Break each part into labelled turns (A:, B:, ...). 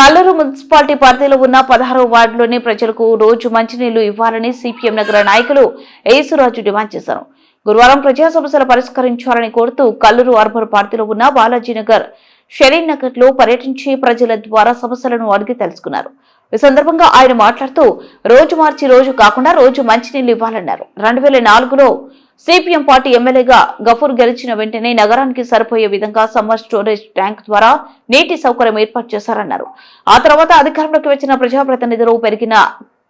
A: Kalluru municipality పరిధిలో ఉన్న పదహారు వార్డులోని ప్రజలకు రోజు మంచినీళ్ళు ఇవ్వాలని సిపిఎం నగర నాయకులు యేసురాజు డిమాండ్ చేశారు. గురువారం ప్రజా సమస్యలు పరిష్కరించాలని కోరుతూ కల్లూరు అర్బన్ పార్టీలో ఉన్న బాలాజీనగర్ షరీన్ నగర్లో పర్యటించి ప్రజల ద్వారా సమస్యలను అడిగి తెలుసుకున్నారు. ఈ సందర్భంగా ఆయన మాట్లాడుతూ రోజు మార్చి రోజు కాకుండా రోజు మంచినీళ్ళు ఇవ్వాలన్నారు. రెండు వేల నాలుగులో సిపిఎం పార్టీ ఎమ్మెల్యేగా గఫూర్ గెలిచిన వెంటనే నగరానికి సరిపోయే విధంగా సమ్మర్ స్టోరేజ్ ట్యాంక్ ద్వారా నీటి సౌకర్యం ఏర్పాటు చేశారన్నారు. ఆ తర్వాత అధికారంలోకి వచ్చిన ప్రజాప్రతినిధులు పెరిగిన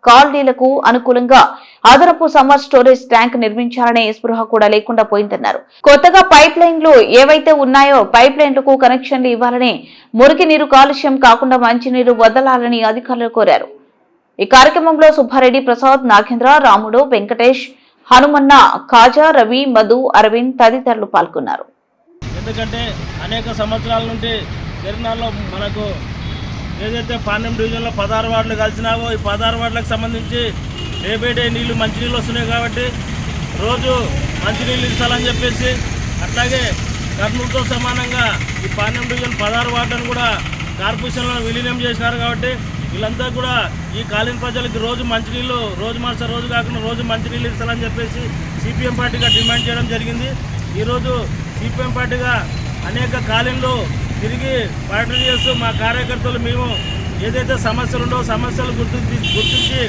A: కాలనీలకు అనుకూలంగా అదనపు సమ్మర్ స్టోరేజ్ ట్యాంక్ నిర్మించాలనే స్పృహ కూడా లేకుండా పోయిందన్నారు. కొత్తగా పైప్ లైన్లు ఏవైతే ఉన్నాయో పైప్ లైన్లకు కనెక్షన్లు ఇవ్వాలని మురికి నీరు కాలుష్యం కాకుండా మంచినీరు వదలాలని అధికారులు కోరారు. ఈ కార్యక్రమంలో సుబ్బారెడ్డి ప్రసాద్ నాగేంద్ర రాముడు వెంకటేష్ హనుమన్న కాజా రవి మధు అరవింద్ తదితరులు పాల్గొన్నారు.
B: ఎందుకంటే అనేక సంవత్సరాల నుండి తిరునాళ్ళలో మనకు ఏదైతే పాండ్యం డివిజన్లో పదహారు వార్డులు కలిసినావో ఈ పదహారు వార్డులకు సంబంధించి డే బై డే నీళ్ళు మంచినీళ్ళు వస్తున్నాయి కాబట్టి రోజు మంచినీళ్ళు ఇస్తాలని చెప్పేసి అట్లాగే కర్నూలుతో సమానంగా ఈ పాండ్యం డివిజన్ పదహారు వార్డులను కూడా కార్పొరేషన్లో విలీనం చేసినారు కాబట్టి వీళ్ళంతా కూడా ఈ కాలిన ప్రజలకి రోజు మంచినీళ్ళు రోజు మార్చ రోజు కాకుండా రోజు మంచినీళ్ళు ఇస్తారని చెప్పేసి సిపిఎం పార్టీగా డిమాండ్ చేయడం జరిగింది. ఈరోజు సిపిఎం పార్టీగా అనేక కాలనీలు తిరిగి పర్యటన చేస్తూ మా కార్యకర్తలు మేము ఏదైతే సమస్యలు ఉండో సమస్యలు గుర్తించి గుర్తించి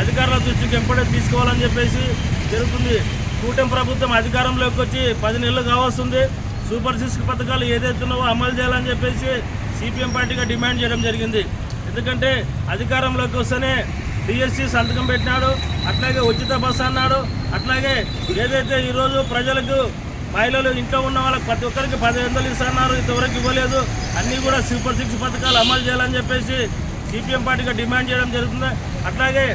B: అధికారుల దృష్టికి ఎంపడే తీసుకోవాలని చెప్పేసి జరుగుతుంది. కూటమి ప్రభుత్వం అధికారంలోకి వచ్చి పది నెలలు కావాల్సింది సూపర్ సిక్స్ పథకాలు ఏదైతే ఉన్నావో అమలు చేయాలని చెప్పేసి సిపిఎం పార్టీగా డిమాండ్ చేయడం జరిగింది. ఎందుకంటే అధికారంలోకి వస్తేనే డిఎస్సి సంతకం పెట్టినాడు అట్లాగే ఉచిత బస్సు అన్నాడు అట్లాగే ఏదైతే ఈరోజు ప్రజలకు మహిళలు ఇంట్లో ఉన్న వాళ్ళకి ప్రతి ఒక్కరికి పదిహేను వందలు ఇస్తున్నారు ఇంతవరకు ఇవ్వలేదు అన్నీ కూడా సూపర్ సిక్స్ పథకాలు అమలు చేయాలని చెప్పేసి సిపిఎం పార్టీగా డిమాండ్ చేయడం జరుగుతుంది. అట్లాగే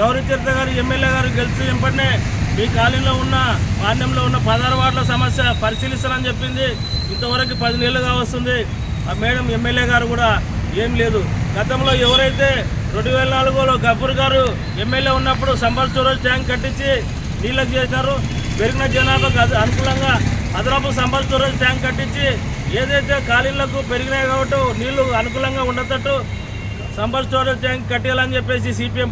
B: గౌరీ తీర్థ గారు ఎమ్మెల్యే గారు గెలిచి వెంపటనే మీ కాలనీలో ఉన్న మాన్యంలో ఉన్న పదహారు వార్డుల సమస్య పరిశీలిస్తానని చెప్పింది. ఇంతవరకు పది నెలలుగా వస్తుంది. ఆ మేడం ఎమ్మెల్యే గారు కూడా ఏం లేదు. గతంలో ఎవరైతే రెండు వేల నాలుగులో గబ్బర్ గారు ఎమ్మెల్యే ఉన్నప్పుడు సంబర్ స్టోరేజ్ ట్యాంక్ కట్టించి నీళ్ళకి చేశారు పెరిగిన జనాభాకు అనుకూలంగా అదనపు సంబర్ స్టోరేజ్ ట్యాంక్ కట్టించి ఏదైతే ఖాళీలకు పెరిగినాయి కాబట్టి నీళ్ళు అనుకూలంగా ఉండేటట్టు సంబర్ స్టోరేజ్ ట్యాంక్ కట్టేయాలని చెప్పేసి సిపిఎం